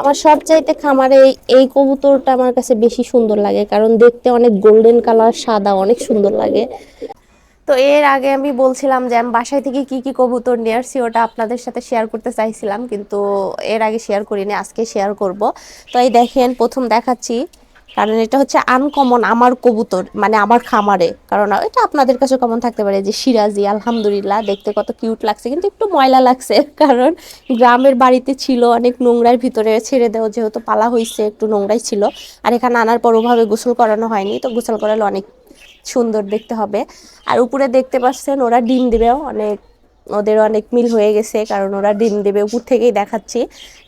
আমার সবচাইতে খামারে এই- এই কবুতরটা আমার কাছে বেশি সুন্দর লাগে, কারণ দেখতে অনেক গোল্ডেন কালার সাদা, অনেক সুন্দর লাগে। তো এর আগে আমি বলছিলাম যে আমি বাসায় থেকে কি কি কবুতর নিয়ে আসছি, ওটা আপনাদের সাথে শেয়ার করতে চাইছিলাম, কিন্তু এর আগে শেয়ার করিনি, আজকে শেয়ার করব। তো এই দেখেন, প্রথম দেখাচ্ছি। কারণ এটা হচ্ছে আনকমন আমার কবুতর মানে আমার খামারে। কারণ এটা আপনাদের কাছে কমন থাকতে পারে যে সিরাজি, আলহামদুলিল্লাহ, দেখতে কত কিউট লাগছে, কিন্তু একটু ময়লা লাগছে, কারণ গ্রামের বাড়িতে ছিল, অনেক নোংরার ভিতরে ছেড়ে দেওয়া, যেহেতু পালা হয়েছে একটু নোংরাই ছিল। আর এখানে আনার পর ওভাবে গোসল করানো হয়নি, তো গোসল করালে অনেক সুন্দর দেখতে হবে। আর উপরে দেখতে পাচ্ছেন, ওরা ডিম দেবেও, অনেক ওদের অনেক মিল হয়ে গেছে, কারণ ওরা ডিম দেবে উপর থেকেই দেখাচ্ছি।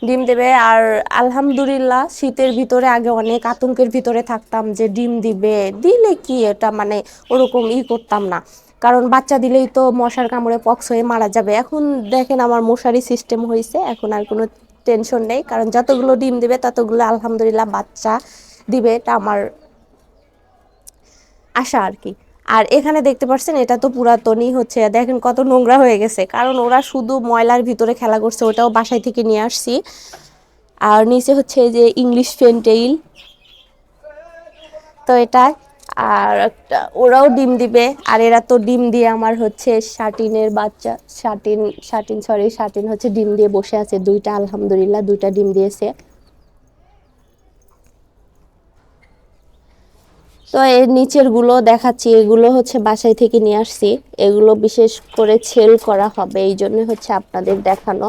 ডিম দেবে আর আলহামদুলিল্লাহ শীতের ভিতরে আগে অনেক আতঙ্কের ভিতরে থাকতাম যে ডিম দিবে, দিলে কি এটা মানে ওরকম ই করতাম না। কারণ বাচ্চা দিলেই তো মশার কামড়ে পক্স হয়ে মারা যাবে। এখন দেখেন আমার মশারি সিস্টেম হয়েছে, এখন আর কোনো টেনশন নেই, কারণ যতগুলো ডিম দিবে ততগুলো আলহামদুলিল্লাহ বাচ্চা দিবে, এটা আমার আশা আর কি। আর এখানে দেখতে পাচ্ছেন, এটা তো পুরাতনই হচ্ছে। দেখেন কত নোংরা হয়ে গেছে। কারণ ওরা শুধু ময়লার ভিতরে খেলা করছে, ওটাও বাসায় থেকে নিয়ে আসছি। আর নিচে হচ্ছে যে ইংলিশ ফেন্টেইল তো এটা, আর একটা, ওরাও ডিম দিবে। আর এরা তো ডিম দিয়ে আমার হচ্ছে শাটিনের বাচ্চা শাটিন শাটিন সরি শাটিন হচ্ছে ডিম দিয়ে বসে আছে। দুইটা আলহামদুলিল্লাহ দুইটা ডিম দিয়েছে। তো এর নিচেরগুলো দেখাচ্ছি, এগুলো হচ্ছে বাসায় থেকে নিয়ে আসছি। এগুলো বিশেষ করে সেল করা হবে, এই জন্য হচ্ছে আপনাদের দেখানো।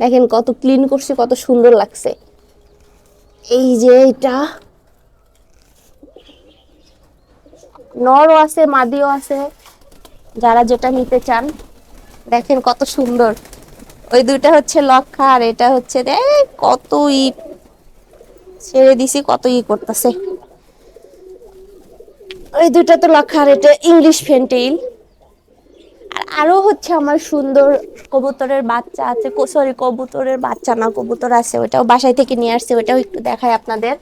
দেখেন কত ক্লিন করছি, কত সুন্দর লাগছে। এই যে এটা। নরও আছে, মাদিও আছে। যারা যেটা নিতে চান, দেখেন কত সুন্দর। ওই দুইটা হচ্ছে লক্ষা আর এটা হচ্ছে কত ই ছেড়ে দিছি, কত ই করতেছে। ওই দুটো তো লক্ষা আর এটা ইংলিশ ফেন্টেইল আর আরও হচ্ছে আমার সুন্দর কবুতরের বাচ্চা আছে সরি কবুতরের বাচ্চা না, কবুতর আছে ওটাও বাসায় থেকে নিয়ে আসছে ওটাও একটু দেখায় আপনাদের।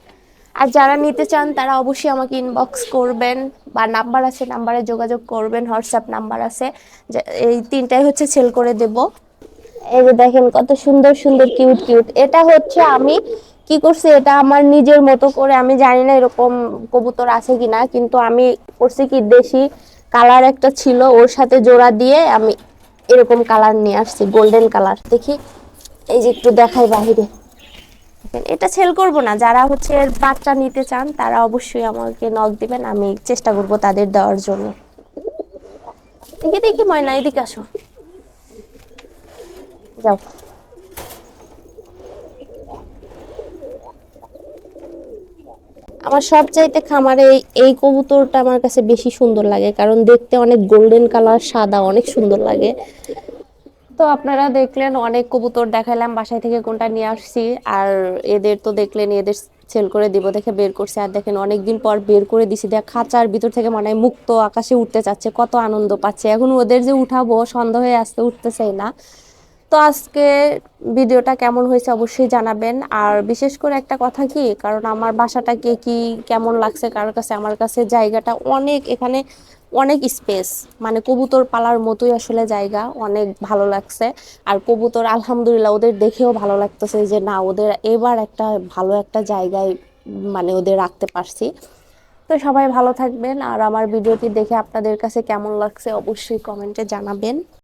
আর যারা নিতে চান, তারা অবশ্যই আমাকে ইনবক্স করবেন, বা নাম্বার আছে নাম্বারে যোগাযোগ করবেন হোয়াটসঅ্যাপ নাম্বার আছে এই তিনটাই হচ্ছে সেল করে দেব। এই যে দেখেন, কত সুন্দর সুন্দর কিউট কিউট এটা হচ্ছে আমি কি করছি এটা আমার নিজের মতো করে আমি জানি না এরকম কবুতর আছে কিনা, কিন্তু আমি করছি কি দেশি কালার একটা ছিল, ওর সাথে জোড়া দিয়ে আমি এরকম কালার নিয়ে আসছি গোল্ডেন কালার দেখি, এই যে একটু দেখাই বাহিরে এটা সেল করব না, যারা হচ্ছে বাচ্চা নিতে চান, তারা অবশ্যই আমাকে নক দিবেন, আমি চেষ্টা করব তাদের দেওয়ার জন্য। দেখি দেখি ময়না, এদিকে আসো। যাও। আমার সবচাইতে খামারে এই- এই কবুতরটা আমার কাছে বেশি সুন্দর লাগে, কারণ দেখতে অনেক গোল্ডেন কালার সাদা অনেক সুন্দর লাগে। তো আপনারা দেখলেন, অনেক কবুতর দেখালাম বাসায় থেকে কোনটা নিয়ে আসছি, আর এদের তো দেখলেন, এদের সেল করে দিব দেখে বের করছে। আর দেখেন, অনেকদিন পর বের করে দিছি, দেখ, খাঁচার ভিতর থেকে মনে মুক্ত আকাশে উঠতে চাচ্ছে, কত আনন্দ পাচ্ছে। এখন ওদের যে উঠাবো, সন্দেহ হয়ে আসতে উঠতেছেই না। তো আজকে ভিডিওটা কেমন হয়েছে অবশ্যই জানাবেন। আর বিশেষ করে একটা কথা কি, কারণ আমার বাসাটাকে কি কেমন লাগছে, কারোর কাছে আমার কাছে জায়গাটা অনেক, এখানে অনেক স্পেস মানে কবুতর পালার মতোই আসলে জায়গা, অনেক ভালো লাগছে। আর কবুতর আলহামদুলিল্লাহ ওদের দেখেও ভালো লাগতেছে যে না, ওদের এবার একটা ভালো একটা জায়গায় মানে ওদের রাখতে পারছি। তো সবাই ভালো থাকবেন, আর আমার ভিডিওটি দেখে আপনাদের কাছে কেমন লাগছে অবশ্যই কমেন্টে জানাবেন।